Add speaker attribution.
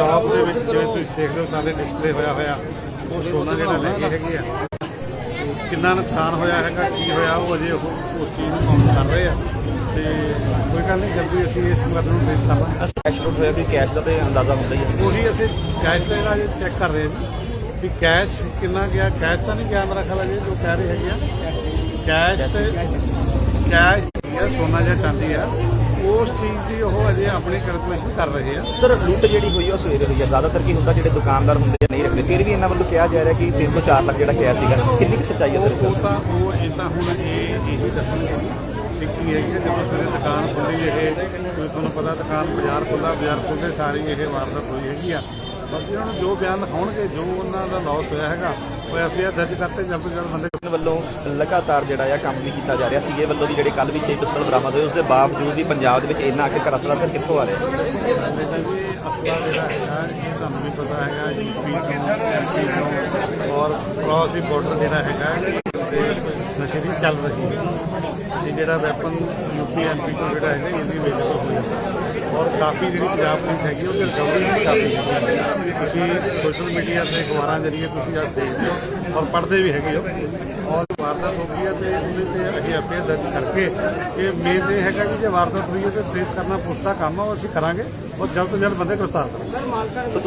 Speaker 1: Shop ਦੇ ਵਿੱਚ ਜਿਵੇਂ ਤੁਸੀਂ ਦੇਖ ਰਹੇ ਹੋ ਸਾਡੇ ਡਿਸਪਲੇ ਹੋਇਆ ਹੋਇਆ। ਉਹ ਸੋਨਾ ਜਿਹੜਾ ਲੈ ਗਏ ਹੈਗੇ ਆ। ਕਿੰਨਾ ਨੁਕਸਾਨ ਹੋਇਆ ਹੈਗਾ ਕੀ ਹੋਇਆ ਉਹ ਅਜੇ ਉਹ ਉਸ ਚੀਜ਼ ਨੂੰ ਕਾਊਂਟ ਕਰ ਰਹੇ ਆ। ਤੇ ਕੋਈ ਗੱਲ ਨਹੀਂ ਜਲਦੀ ਅਸੀਂ ਇਸ ਮੁਕੱਦਮੇ ਨੂੰ ਫੇਸ ਕਰਾਂਗੇ
Speaker 2: ਕੈਸ਼ ਲੁੱਟ ਹੋਇਆ ਵੀ ਕੈਸ਼ ਦਾ ਤੇ ਅੰਦਾਜ਼ਾ ਹੁੰਦਾ ਹੀ ਹੈ
Speaker 1: ਉਹੀ ਅਸੀਂ ਕੈਸ਼ ਦਾ ਜਿਹੜਾ ਚੈੱਕ ਕਰ ਰਹੇ ਹਾਂ ਵੀ ਕੈਸ਼ ਕਿੰਨਾ ਗਿਆ। ਕੈਸ਼ ਤਾਂ ਨਹੀਂ ਗਿਆ ਮੇਰਾ ਖਿਆਲ ਹੈ ਜੀ ਜੋ ਕਹਿ ਰਹੇ ਹੈਗੇ ਆ। ਕੈਸ਼ ਤੇ ਕੈਸ਼ ਸੋਨਾ ਜਾਂ ਚਾਂਦੀ ਆ। ਉਸ ਚੀਜ਼ ਦੀ ਉਹ ਅਜੇ ਆਪਣੀ ਕੈਲਕੂਲੇਸ਼ਨ ਕਰ ਰਹੇ ਆ।
Speaker 2: ਸਰ ਲੁੱਟ ਜਿਹੜੀ ਹੋਈ ਉਹ ਸਵੇਰੇ ਹੋਈ ਆ। ਜ਼ਿਆਦਾਤਰ ਕੀ ਹੁੰਦਾ ਜਿਹੜੇ ਦੁਕਾਨਦਾਰ ਹੁੰਦੇ ਆ ਨਹੀਂ ਰੱਖਦੇ। ਫਿਰ ਵੀ ਇਹਨਾਂ ਵੱਲੋਂ ਕਿਹਾ ਜਾ ਰਿਹਾ ਕਿ 3 ਤੋਂ 4 ਲੱਖ ਜਿਹੜਾ ਕੈਸ਼ ਸੀਗਾ ਕਿੰਨੀ ਕੁ ਸੱਚਾਈ ਹੈ ਸਰ ਇਸ
Speaker 1: ਉਹ ਤਾਂ ਉਹ ਇਦਾਂ ਹੁਣ ਇਹ ਇਹੀ ਦੱਸਣਗੇ ਕਿ ਕੀ ਹੈ ਕਿ ਜਦੋਂ ਸਵੇਰੇ ਦੁਕਾਨ ਖੁੱਲੀ ਇਹ ਕੋਈ ਤੁਹਾਨੂੰ ਪਤਾ ਦੁਕਾਨ ਬਾਜ਼ਾਰ ਖੁੱਲਾ ਬਾਜ਼ਾਰ ਖੁੱਲ੍ਹੇ ਸਾਰੀ ਇਹ ਵਾਰਦਾਤ ਹੋਈ ਹੈਗੀ ਆ। ਬਾਕੀ ਉਹਨਾਂ ਨੂੰ ਜੋ ਬਿਆਨ ਲਿਖਾਉਣਗੇ ਜੋ ਉਹਨਾਂ ਦਾ ਲਾਸ ਹੋਇਆ ਹੈਗਾ ਉਹ ਐਫਆਈਆਰ ਦਰਜ ਕਰਤੇ ਜਲਦ ਤੋਂ ਜਲਦ ਬੰਦੇ
Speaker 2: ਇਹਨਾਂ ਵੱਲੋਂ ਲਗਾਤਾਰ ਜਿਹੜਾ ਆ ਕੰਮ ਵੀ ਕੀਤਾ ਜਾ ਰਿਹਾ ਸੀਗੇ ਵੱਲੋਂ ਦੀ ਜਿਹੜੇ ਕੱਲ ਵੀ 6 ਪਿਸਤਲ ਬਰਾਮਦ ਹੋਏ ਉਸ ਦੇ ਬਾਵਜੂਦ ਵੀ ਪੰਜਾਬ ਦੇ ਵਿੱਚ ਇੰਨਾ ਆਖਿਰਕਾਰ ਅਸਲਾ ਸਰ ਕਿੱਥੋਂ ਆ ਰਿਹਾ?
Speaker 1: ਅਸਲਾ ਜਿਹੜਾ ਹੈਗਾ ਇਹ ਤੁਹਾਨੂੰ ਵੀ ਪਤਾ ਹੈਗਾ ਯੂਪੀ ਤੋਂ ਔਰ ਕ੍ਰਾਸ ਦੀ ਬਾਰਡਰ ਜਿਹੜਾ ਹੈਗਾ ਨਸ਼ੇ ਦੀ ਚੱਲ ਰਹੀ ਹੈ। ਇਹ ਜਿਹੜਾ ਵੈਪਨ ਯੂਪੀ ਐਮਪੀ ਤੋਂ ਜਿਹੜਾ ਹੈਗਾ ਇਹ ਵੀ ਜਾਂਦਾ ਔਰ ਕਾਫੀ ਜਿਹੜੀ ਪੰਜਾਬ ਪੁਲਿਸ ਹੈਗੀ, ਉਹਦੀ ਰਿਕਵਰੀ ਵੀ ਕਾਫੀ ਹੈਗੀ ਤੁਸੀਂ ਸੋਸ਼ਲ ਮੀਡੀਆ ਤੇ ਅਖਬਾਰਾਂ ਜਰੀਏ ਤੁਸੀਂ ਅੱਜ ਦੇਖਦੇ ਹੋ ਔਰ ਪੜ੍ਹਦੇ ਵੀ ਹੈਗੇ ਹੋ। ਔਰ ਵਾਰਦਾਤ ਹੋ ਗਈ ਹੈ ਤੇ ਉਹਦੇ ਤੇ ਅਸੀਂ ਅਫੇਅਰ ਦਰਜ ਕਰਕੇ ਇਹ ਮੇਨ ਇਹ ਹੈਗਾ ਕਿ ਜੇ ਵਾਰਦਾਤ ਹੋਈ ਹੈ ਤੇ ਫੇਸ ਕਰਨਾ ਪੁਲਿਸ ਦਾ ਕੰਮ ਆ, ਉਹ ਅਸੀਂ ਕਰਾਂਗੇ। ਔਰ ਜਲਦ ਤੋਂ ਜਲਦ ਬੰਦੇ ਗ੍ਰਿਫਤਾਰ ਕਰਾਂਗੇ।